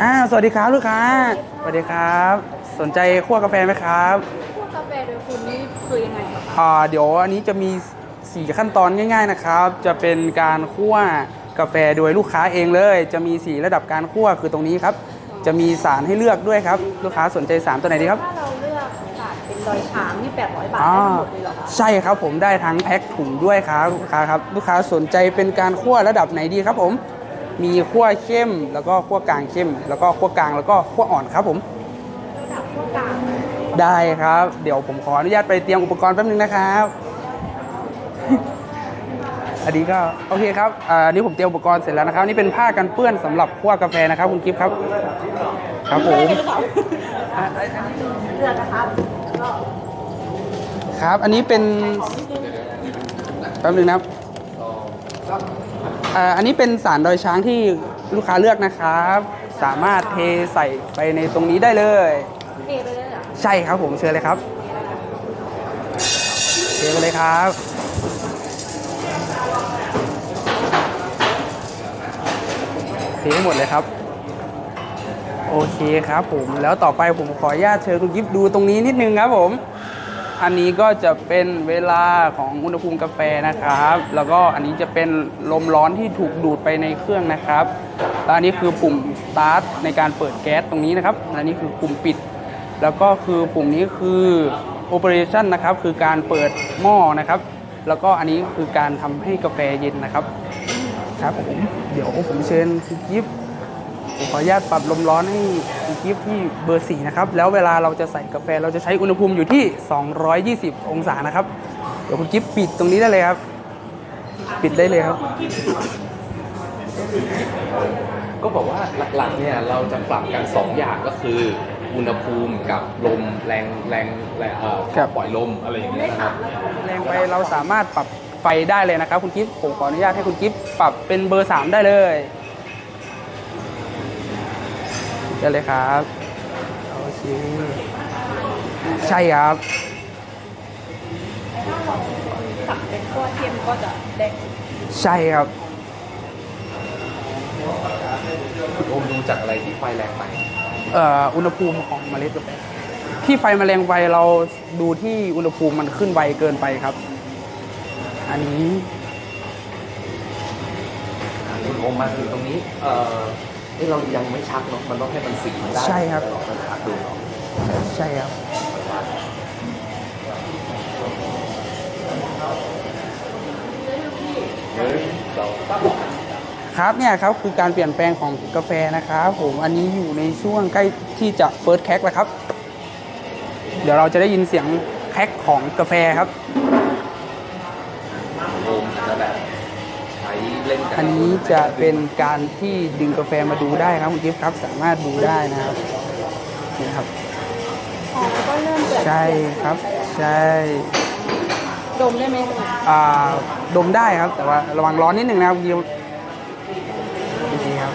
อ่าสวัสดีครับลูกค้า สวัสดีครับ สนใจคั่วกาแฟไหมครับพวกกาแฟโดยคุณนี่คือยังไงเหรอคะอ่าเดี๋ยวอันนี้จะมี 4 ขั้นตอนง่าย ๆนะครับ จะเป็นการคั่วกาแฟโดยลูกค้าเองเลย จะมี 4 ระดับการคั่วคือตรงนี้ครับ จะมีสารให้เลือกด้วยครับ ลูกค้าสนใจสารตัวไหนดีครับ ถ้าเราเลือกสารเป็นดอยช้างนี่800บาทอ่าได้ทั้งหมดเลยเหรอคะใช่ครับผมได้ทั้งแพ็คถุงด้วยครับลูกค้าครับ ลูกค้าสนใจเป็นการคั่วระดับไหนดีครับผม มีคั่วเข้ม แล้วก็คั่วกลางเข้ม แล้วก็คั่วกลางแล้วก็คั่วอ่อนครับผมระดับพวกกลางได้ครับ เดี๋ยวผมขออนุญาตไปเตรียมอุปกรณ์แป๊บนึงนะครับอันนี้ก็โอเคครับอ่าอันนี้ผมเตรียมอุปกรณ์เสร็จแล้วนะครับนี่เป็นผ้ากันเปื้อนสำหรับคั่วกาแฟนะครับคุณกิฟต์ครับ ครับผมเลือกนะครับก็ครับ อันนี้เป็นแป๊บนึงนะครับ อันนี้เป็นสารดอยช้างที่ลูกค้าเลือกนะครับ สามารถเทใส่ไปในตรงนี้ได้เลยเทไปเลยเหรอใช่ครับผมเชิญเลยครับเทไปเลยครับเทให้หมดเลยครับ โอเคครับผมแล้วต่อไปผมขออนุญาตเชิญคุณกิฟดูตรงนี้นิดนึงครับผม อันนี้ก็จะเป็นเวลาของอุณหภูมิกาแฟนะครับ แล้วก็อันนี้จะเป็นลมร้อนที่ถูกดูดไปในเครื่องนะครับแล้วอันนี้คือปุ่ม start ในการเปิดแก๊สตรงนี้นะครับอันนี้คือปุ่มปิด แล้วก็คือปุ่มนี้คือ operation นะครับคือการเปิดหม้อนะครับ แล้วก็อันนี้คือการทำให้กาแฟเย็นนะครับ ครับผมเดี๋ยวผมเชิญคุณกิฟต์ผมขออนุญาตปรับลมร้อนให้ คุณกิฟต์ที่เบอร์สี่นะครับ แล้วเวลาเราจะใส่กาแฟเราจะใช้อุณหภูมิอยู่ที่ 220 องศานะครับ เดี๋ยวคุณกิฟต์ปิดตรงนี้ได้เลยครับ ปิดได้เลยครับ ก็บอกว่าหลักๆเนี่ยเราจะปรับกัน2อย่างก็คืออุณหภูมิกับลมแรงแรงแรงเอ่อครับ ปล่อยลมอะไรอย่างเงี้ยนะครับ แรงไปเราสามารถปรับไฟได้เลยนะครับ คุณกิฟต์ผมขออนุญาตให้คุณกิฟต์ปรับเป็นเบอร์ 3 ได้เลย ได้เลยครับโอเคใช่ครับสั่งเป็นขั้วเข้มก็จะได้ใช่ครับคุณโอมดูจากอะไรที่ไฟแรงไหมเอ่ออุณหภูมิของเมล็ดกาแฟที่ไฟแมลงไวเราดูที่อุณหภูมิมันขึ้นไวเกินไปครับ อันนี้คุณโอมมาถึงตรงนี้ เออ เอ้ยเรายังไม่ชักเนาะมันต้องให้มันสีมันได้ใช่ครับเราก็ชักดูเนาะใช่ครับเฮ้ยเราครับเนี่ยครับคือการเปลี่ยนแปลงของกาแฟนะครับผมอันนี้อยู่ในช่วงใกล้ที่จะเฟิร์สแคคแล้วครับ เดี๋ยวเราจะได้ยินเสียงแคคของกาแฟครับ โอมจะแบบใช้เล่นกั อันนี้จะเป็นการที่ดึงกาแฟมาดูได้ครับคุณกิฟต์ครับสามารถดูได้นะครับนี่ครับอ๋อก็เริ่มเปิดใช่ครับใช่ดมได้ไหมอ่าดมได้ครับ แต่ว่าระวังร้อนนิดหนึ่งนะครับยิวโอเคครับ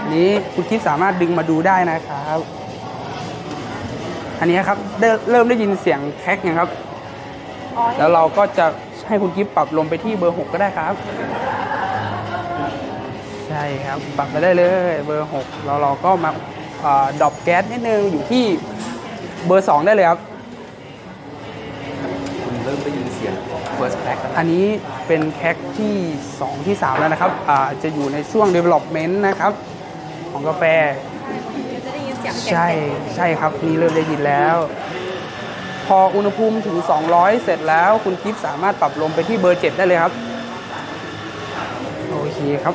อันนี้คุณคิดสามารถดึงมาดูได้นะครับ อันนี้ครับเริ่มได้ยินเสียงแคกนะครับ แล้วเราก็จะให้คุณกิฟปรับลมไปที่เบอร์ 6 ก็ได้ครับ ช่ครับปรับไปได้เลยเบอร์6แล้วเราก็มาดรอปแก๊สนิดนึงอยู่ที่เบอร์ 2 ได้เลยครับคุณเริ่มได้ยินเสียงของ first crack แล้วนะอันนี้เป็นแคคที่ 2 ที่ 3 แล้วนะครับอ่าจะอยู่ในช่วง development นะครับ ของกาแฟจะได้ยินเสียงแข็งๆใช่ใช่ครับ นี่เริ่มได้ยินแล้ว พออุณหภูมิถึง 200 เสร็จแล้วคุณกิฟสามารถปรับลมไปที่เบอร์ 7 ได้เลยครับ โอเคครับ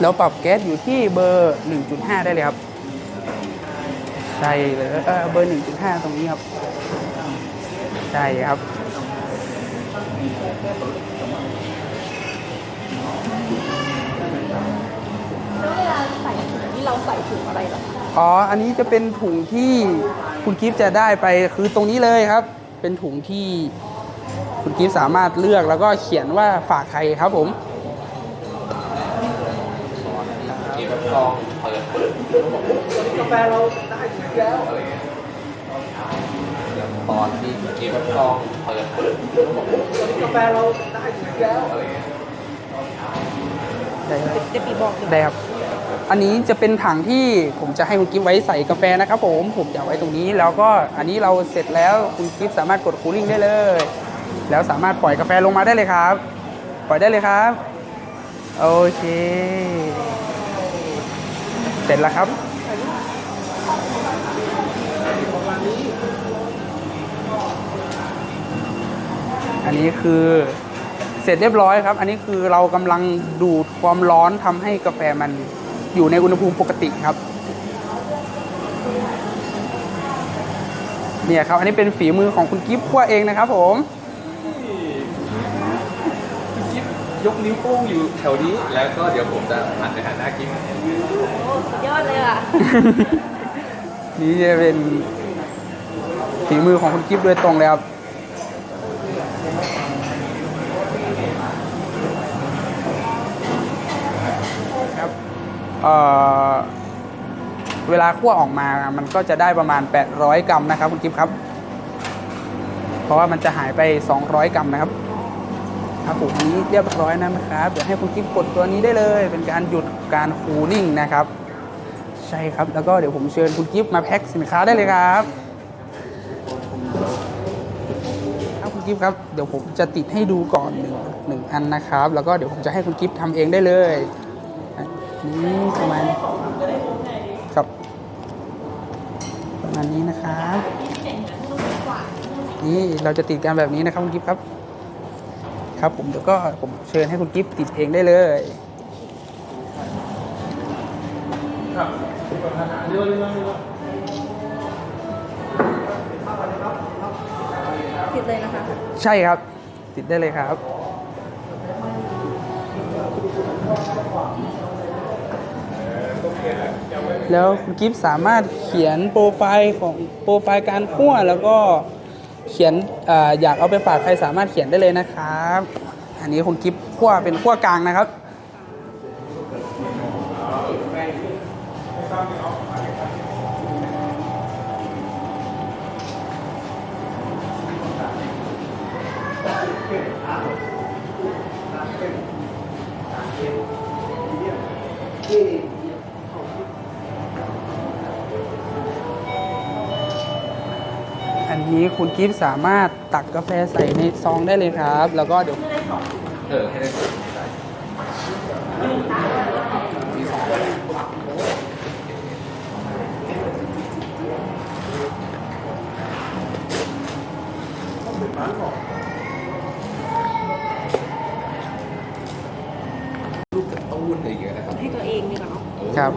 แล้วปรับแก๊สอยู่ที่เบอร์ 1.5 ได้เลยครับ ใช่เลยเออเบอร์ 1.5 ตรงนี้ครับ ใช่ครับ แล้วเวลาใส่ถุงนี่เราใส่ถุงอะไรเหรอคะอ๋อ อันนี้จะเป็นถุงที่คุณกิฟต์จะได้ไปคือตรงนี้เลยครับ เป็นถุงที่คุณกิฟต์สามารถเลือกแล้วก็เขียนว่าฝากใครครับผม เก็บกองเปิดปึ๊บกาแฟเราได้ที่แล้วอะไรเงี้ยอย่างตอนที่เก็บกองเปิดปึ๊บกาแฟเราได้ที่แล้วอะไรเงี้ยได้ครับเดี๋ยวปีบอกเลยแบบอันนี้จะเป็นถังที่ผมจะให้คุณกิฟต์ไว้ใส่กาแฟนะครับผม ผมจะไว้ตรงนี้ แล้วก็อันนี้เราเสร็จแล้วคุณกิฟต์สามารถกดคูลิ่งได้เลย แล้วสามารถปล่อยกาแฟลงมาได้เลยครับ ปล่อยได้เลยครับ โอเค เสร็จแล้วครับ อันนี้คือเสร็จเรียบร้อยครับ อันนี้คือเรากำลังดูดความร้อนทำให้กาแฟมันอยู่ในอุณหภูมิปกติครับ เนี่ยครับ อันนี้เป็นฝีมือของคุณกิฟต์คั่วเองนะครับผม กิ๊บ ยกนิ้วโป้งอยู่แถวนี้ แล้วก็เดี๋ยวผมจะหันไปหาหน้ากิ๊บโอ้สุดยอดเลยอะ นี่จะเป็นฝีมือของคุณกิฟต์โดยตรงเลยครับครับเอ่อเวลาคั่วออกมา มันก็จะได้ประมาณ 800 กรัมนะครับคุณกิฟต์ครับ เพราะว่ามันจะหายไป 200 กรัมนะครับ ครับผมนี้เรียบร้อยนะครับเดี๋ยวให้คุณกิฟต์กดตัวนี้ได้เลย เป็นการหยุดการคูลิ่งนะครับ ใช่ครับแล้วก็เดี๋ยวผมเชิญคุณกิฟต์มาแพ็คสินค้าได้เลยครับครับคุณกิฟต์ครับเดี๋ยวผมจะติดให้ดูก่อนหนึ่งหนึ่งอันนะครับ แล้วก็เดี๋ยวผมจะให้คุณกิฟต์ทำเองได้เลยนี่ประมาณครับประมาณนี้นะครับนี่เราจะติดกันแบบนี้นะครับคุณกิฟต์ครับ ครับผมเดี๋ยวก็ผมเชิญให้คุณกิฟต์ติดเองได้เลยติดเลยนะคะ ใช่ครับ ติดได้เลยครับแล้วคุณกิฟสามารถเขียนโปรไฟล์ของโปรไฟล์การคั่วแล้วก็ เขียนออยากเอาไปฝากใครสามารถเขียนได้เลยนะครับ อันนี้คุณกิฟต์ขั้วเป็นขั้วกลางนะครับ คุณกิฟต์สามารถตักกาแฟใส่ในซองได้เลยครับ แล้วก็เดี๋ยวเออให้ได้สองได้มีสองลูกกระตุ้นอะไรอย่างเงี้ยนะครับให้ตัวเองดีกว่าเนาะเออครับ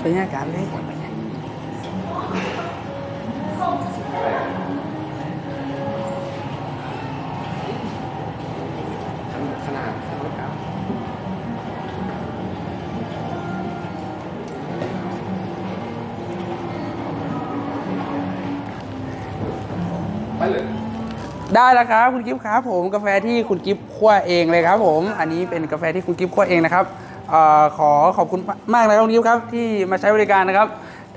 ใช้งานการเลยขนาดเท่ากับไปเลยได้แล้วครับ คุณกิฟต์ครับผมกาแฟที่คุณกิฟต์คั่วเองเลยครับผม อันนี้เป็นกาแฟที่คุณกิฟต์คั่วเองนะครับเอ่อ ขอขอบคุณมากเลยครับคุณกิฟต์ครับที่มาใช้บริการนะครับ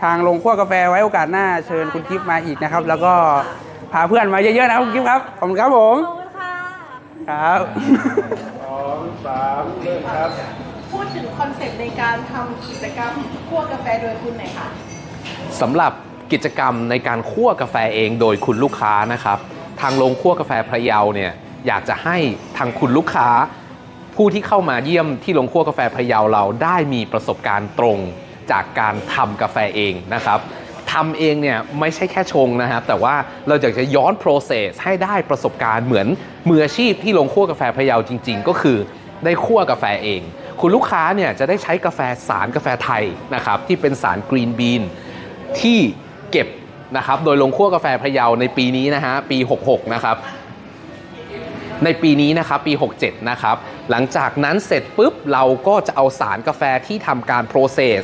ทางโรงคั่วกาแฟไว้โอกาสหน้าเชิญคุณกิฟต์มาอีกนะครับ แล้วก็พาเพื่อนมาเยอะๆนะครับคุณกิฟต์ครับขอบคุณครับผมขอบคุณค่ะครับสองสามเริ่มครับ พูดถึงคอนเซ็ปต์ในการทำกิจกรรมคั่วกาแฟโดยคุณหน่อยค่ะสำหรับกิจกรรมในการคั่วกาแฟเองโดยคุณลูกค้านะครับ ทางโรงคั่วกาแฟพระเยาเนี่ยอยากจะให้ทางคุณลูกค้า ผู้ที่เข้ามาเยี่ยมที่โรงคั่วกาแฟพะเยาเราได้มีประสบการณ์ตรงจากการทำกาแฟเองนะครับทำเองเนี่ยไม่ใช่แค่ชงนะครับแต่ว่าเราอยากจะย้อน process ให้ได้ประสบการณ์เหมือนมืออาชีพที่โรงคั่วกาแฟพะเยาจริง ๆ ก็คือได้คั่วกาแฟเอง คุณลูกค้าเนี่ยจะได้ใช้กาแฟสารกาแฟไทยนะครับที่เป็นสารกรีนบีนที่เก็บนะครับโดยโรงคั่วกาแฟพะเยาในปีนี้นะฮะปี 66 นะครับในปีนี้นะครับปี 67 นะครับ หลังจากนั้นเสร็จปุ๊บเราก็จะเอาสารกาแฟที่ทำการ process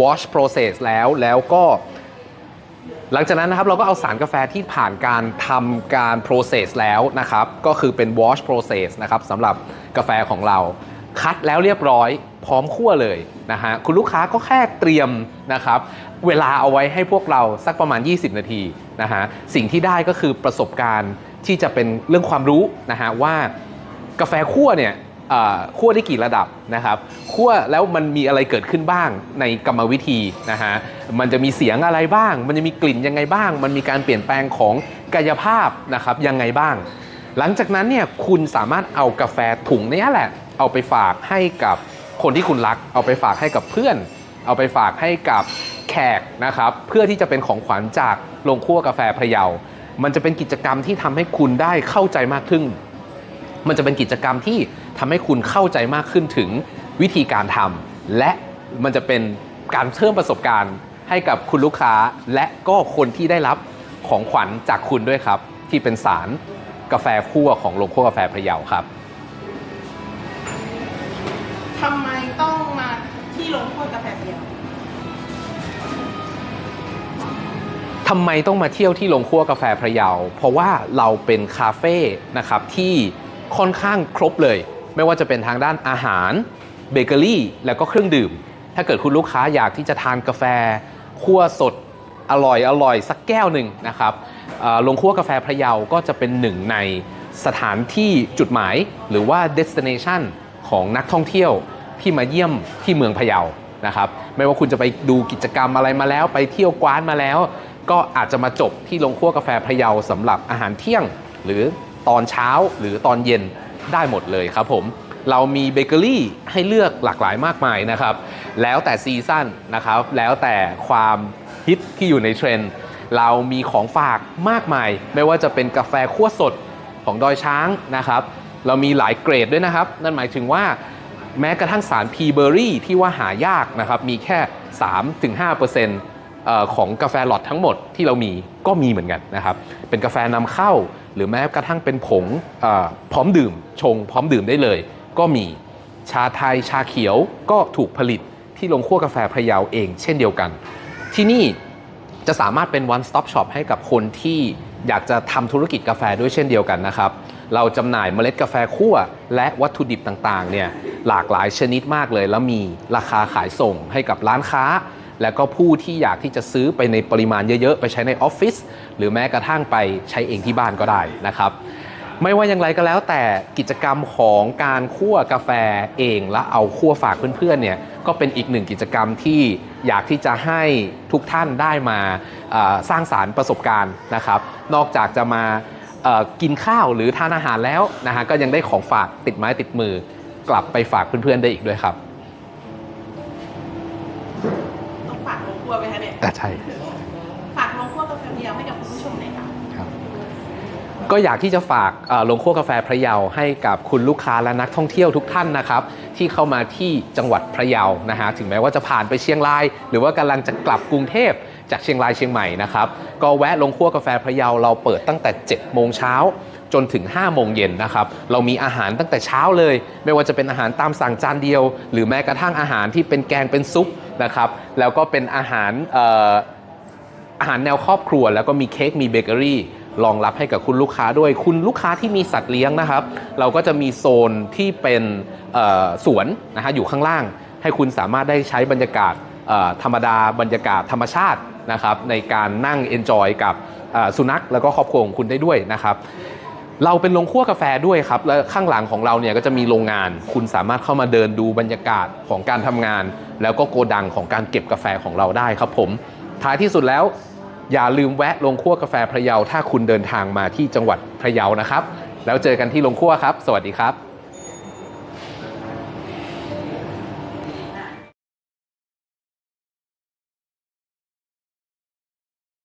wash process แล้วแล้วก็หลังจากนั้นนะครับเราก็เอาสารกาแฟที่ผ่านการทำการ process แล้วนะครับ ก็คือเป็น wash process นะครับสำหรับกาแฟของเรา คัดแล้วเรียบร้อยพร้อมคั่วเลยนะฮะคุณลูกค้าก็แค่เตรียมนะครับ เวลาเอาไว้ให้พวกเราสักประมาณ 20 นาทีนะฮะสิ่งที่ได้ก็คือประสบการณ์ที่จะเป็นเรื่องความรู้นะฮะว่ากาแฟคั่วเนี่ย เอ่อคั่วได้กี่ระดับนะครับคั่วแล้วมันมีอะไรเกิดขึ้นบ้างในกรรมวิธีนะฮะมันจะมีเสียงอะไรบ้าง มันจะมีกลิ่นยังไงบ้าง มันมีการเปลี่ยนแปลงของกายภาพนะครับยังไงบ้าง หลังจากนั้นเนี่ยคุณสามารถเอากาแฟถุงนี้แหละ เอาไปฝากให้กับคนที่คุณรัก เอาไปฝากให้กับเพื่อน เอาไปฝากให้กับแขกนะครับเพื่อที่จะเป็นของขวัญจากโรงคั่วกาแฟพะเยา มันจะเป็นกิจกรรมที่ทำให้คุณได้เข้าใจมากขึ้น มันจะเป็นกิจกรรมที่ทำให้คุณเข้าใจมากขึ้นถึงวิธีการทำและมันจะเป็นการเพิ่มประสบการณ์ให้กับคุณลูกค้า และก็คนที่ได้รับของขวัญจากคุณด้วยครับ ที่เป็นสารกาแฟคั่วของโรงคั่วกาแฟพะเยาครับทำไมต้องมาที่โรงคั่วกาแฟเดียวทำไมต้องมาเที่ยวที่โรงคั่วกาแฟพระเยา เพราะว่าเราเป็นคาเฟ่นะครับที่ ค่อนข้างครบเลย ไม่ว่าจะเป็นทางด้านอาหารเบเกอรี่แล้วก็เครื่องดื่ม ถ้าเกิดคุณลูกค้าอยากที่จะทานกาแฟคั่วสดอร่อยอร่อยสักแก้วหนึ่งนะครับเอ่อโรงคั่วกาแฟพระเยาก็จะเป็นหนึ่งในสถานที่จุดหมาย หรือว่า destination ของนักท่องเที่ยวที่มาเยี่ยมที่เมืองพะเยานะครับไม่ว่าคุณจะไปดูกิจกรรมอะไรมาแล้ว ไปเที่ยวกว้านมาแล้ว ก็อาจจะมาจบที่โรงคั่วกาแฟพะเยาสำหรับอาหารเที่ยง หรือ ตอนเช้าหรือตอนเย็นได้หมดเลยครับผม เรามีเบเกอรี่ให้เลือกหลากหลายมากมายนะครับ แล้วแต่ซีซั่นนะครับ แล้วแต่ความฮิตที่อยู่ในเทรนด์เรามีของฝากมากมาย ไม่ว่าจะเป็นกาแฟคั่วสดของดอยช้างนะครับ เรามีหลายเกรดด้วยนะครับ นั่นหมายถึงว่าแม้กระทั่งสารพีเบอรี่ที่ว่าหายากนะครับ มีแค่ 3-5%เอ่อ ของกาแฟหลอดทั้งหมดที่เรามีก็มีเหมือนกันนะครับ เป็นกาแฟนำเข้า หรือแม้กระทั่งเป็นผงพร้อมดื่ม ชงพร้อมดื่มได้เลย ก็มีชาไทยชาเขียวก็ถูกผลิตที่โรงคั่วกาแฟพะเยาเอง เช่นเดียวกัน ที่นี่จะสามารถเป็น one stop shop ให้กับคนที่อยากจะทำธุรกิจกาแฟด้วยเช่นเดียวกันนะครับ เราจำหน่ายเมล็ดกาแฟคั่ว และวัตถุดิบต่างๆเนี่ยหลากหลายชนิดมากเลย แล้วมีราคาขายส่งให้กับร้านค้า และก็ผู้ที่อยากที่จะซื้อไปในปริมาณเยอะ ๆ ไปใช้ในออฟฟิศหรือแม้กระทั่งไปใช้เองที่บ้านก็ได้นะครับไม่ว่าอย่างไรก็แล้วแต่กิจกรรมของการคั่วกาแฟเองและเอาคั่วฝากเพื่อนๆเนี่ยก็เป็นอีกหนึ่งกิจกรรมที่อยากที่จะให้ทุกท่านได้มาสร้างสารรค์ประสบการณ์นะครับ นอกจากจะมากินข้าวหรือทานอาหารแล้วนะฮะก็ยังได้ของฝากติดไม้ติดมือ กลับไปฝากเพื่อนๆได้อีกด้วยครับ อะใช่ ฝากโรงคั่วกาแฟเดียวให้กับคุณผู้ชมหน่อยค่ะ ก็อยากที่จะฝากเอ่อโรงคั่วกาแฟพระเยาให้กับคุณลูกค้าและนักท่องเที่ยวทุกท่านนะครับ ที่เข้ามาที่จังหวัดพระเยานะฮะถึงแม้ว่าจะผ่านไปเชียงราย หรือว่ากำลังจะกลับกรุงเทพจากเชียงรายเชียงใหม่นะครับ ก็แวะโรงคั่วกาแฟพระเยาเราเปิดตั้งแต่7โมงเช้าจนถึง5โมงเย็นนะครับเรามีอาหารตั้งแต่เช้าเลย ไม่ว่าจะเป็นอาหารตามสั่งจานเดียว หรือแม้กระทั่งอาหารที่เป็นแกงเป็นซุป นะครับ แล้วก็เป็นอาหารอาหารแนวครอบครัว แล้วก็มีเค้กมีเบเกอรี่รองรับให้กับคุณลูกค้าด้วยคุณลูกค้าที่มีสัตว์เลี้ยงนะครับ เราก็จะมีโซนที่เป็นสวนนะฮะอยู่ข้างล่าง ให้คุณสามารถได้ใช้บรรยากาศธรรมดาบรรยากาศธรรมชาตินะครับในการนั่งเอนจอยกับสุนัขแล้วก็ครอบครัวของคุณได้ด้วยนะครับ เราเป็นโรงคั่วกาแฟด้วยครับ และข้างหลังของเราเนี่ยก็จะมีโรงงาน คุณสามารถเข้ามาเดินดูบรรยากาศของการทำงาน แล้วก็โกดังของการเก็บกาแฟของเราได้ครับผม ท้ายที่สุดแล้ว อย่าลืมแวะโรงคั่วกาแฟพระเยาถ้าคุณเดินทางมาที่จังหวัดพระเยานะครับ แล้วเจอกันที่โรงคั่วครับ สวัสดีครับ